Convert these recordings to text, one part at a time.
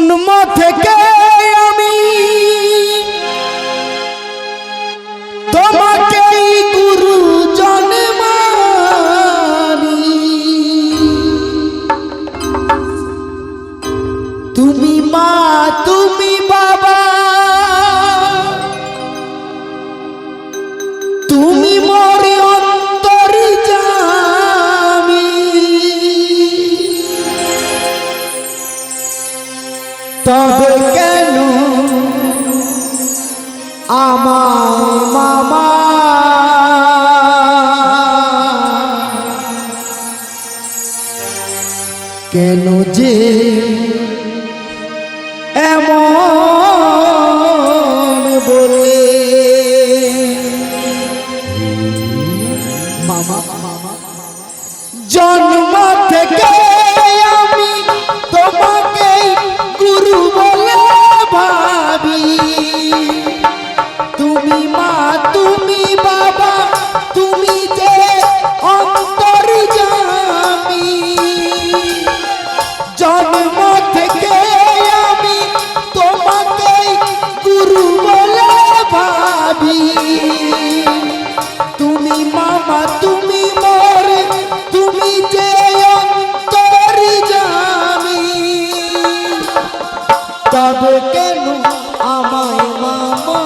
ಮನು জন্ম যাবে কেন আমায় মামা?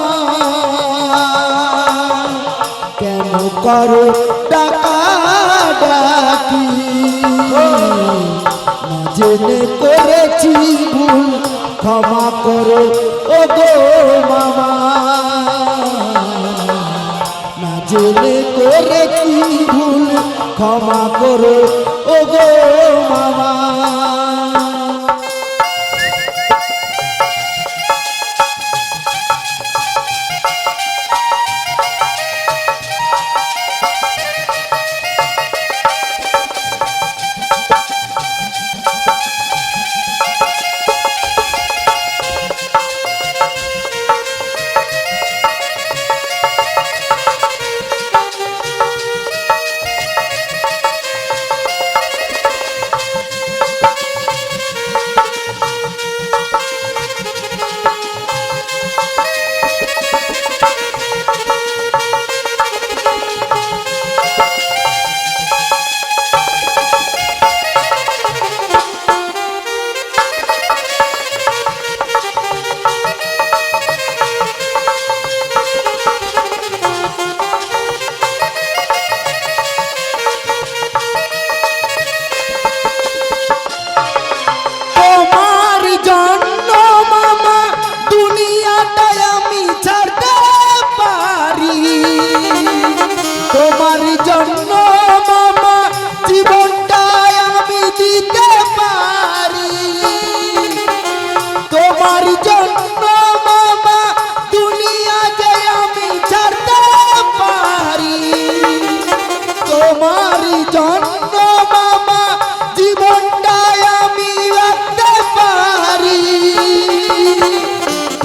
কেন করো টাকা ডাকি? করেছি ভুল ক্ষমা করো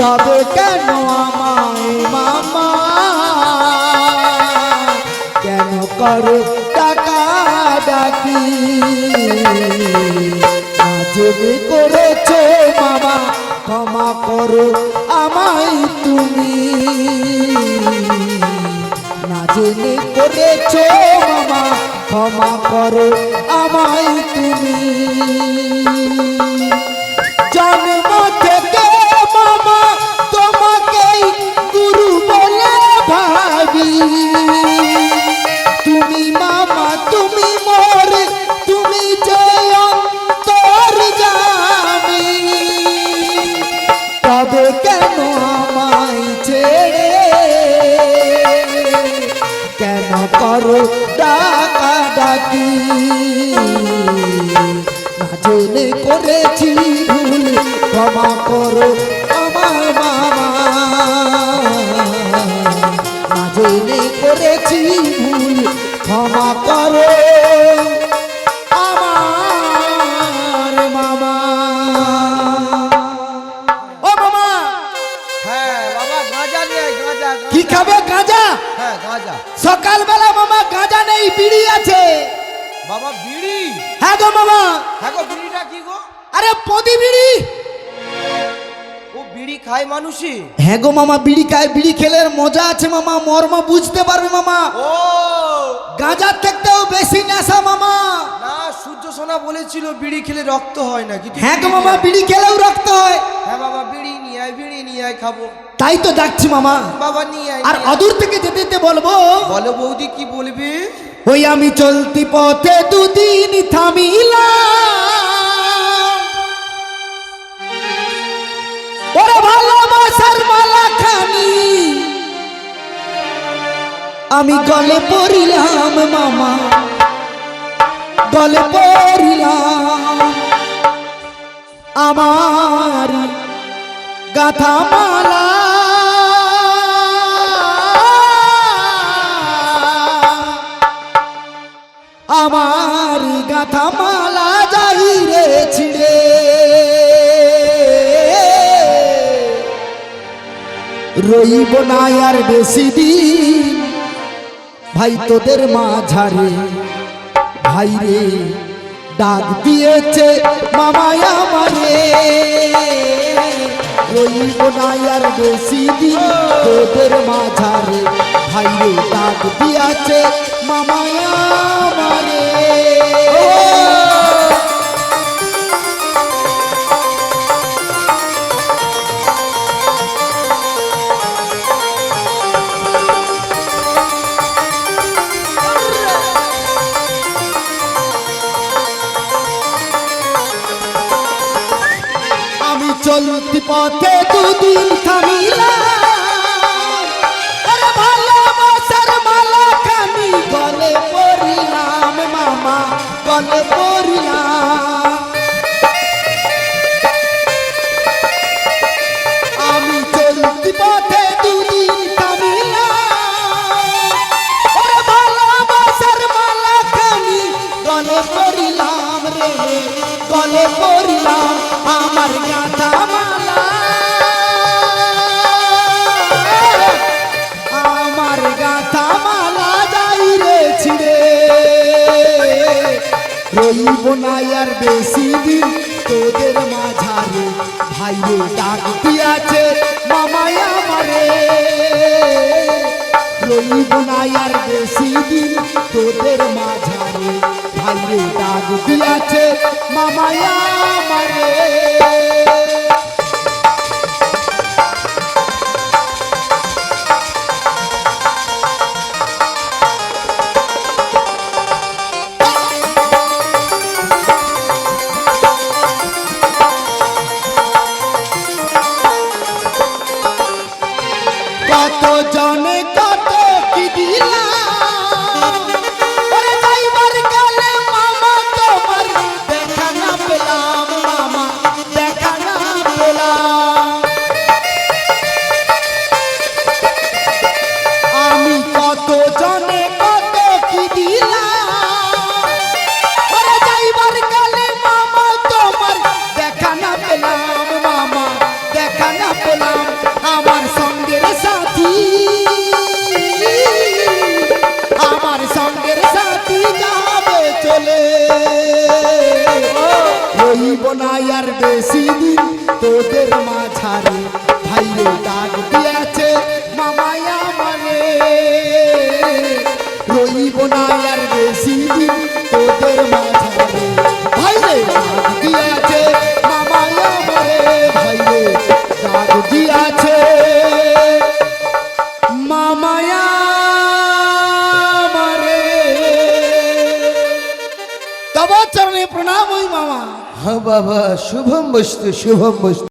তবে কেন আমায় মামা? কেন করো টাকা ডাকি? আজবি করেছ মামা, ক্ষমা করো আমায় তুমি। না জেনে করেছ মামা, ক্ষমা করো আমায় তুমি। না করো ডাকা ডাকি না জেনে করেছি ভুল, ক্ষমা করো আমার মামা না জেনে করেছি ভুল, ক্ষমা করো বাবা বিড়ি। হ্যাঁ গো বাবা। হ্যাঁ গো বিড়িটা কি গো? আরে পদি বিড়ি। ও বিড়ি খায় মানুষই। হ্যাঁ গো মামা বিড়ি খায় বিড়ি খেলে মজা আছে মামা মর্ম বুঝতে পারবে মামা। ও। গাঁজার থেকেও বেশি নেশা মামা। না সূর্য সোনা বলেছিল বিড়ি খেলে রক্ত হয় নাকি? হ্যাঁ গো মামা বিড়ি খেলেও রক্ত হয়। হ্যাঁ বাবা বিড়ি নিয়ে আয় বিড়ি নিয়ে আয় খাব। তাই তো ডাকছি মামা। বাবা নিয়ে আয় আর অদূর থেকে যেতে যেতে বলব। বলো বৌদি কি বলবি? ওই আমি চলতি পথে দুদিন থামিলাম। মালা আমি গলে পড়িলাম মামা, গলে পড়িলাম। আমার গাথা মালা আমার গাথা মালা যাই রে ছিড়ে। রইব না আর বেশি ভাই তোদের মাঝারে। ভাই রে, ডাক দিয়েছে মামায় আমারে। রইব না আর বেশি তোদের মাঝারে। ভাই রে ডাক দিয়েছে মামায় চলতি পথে দুদিন থামিলাম। গলে পড়িলাম আর বেশি দিন তোদের মাঝারে ভাই রে ডাক দিয়াছে মামাই আমারে। রইব না আর বেশি দিন তোদের মাঝারে ভাইরে ডাক দিয়াছে মামাই আমারে। রইব না আর বেশি দিন। বাবা শুভম বস্তু শুভম বস্তু।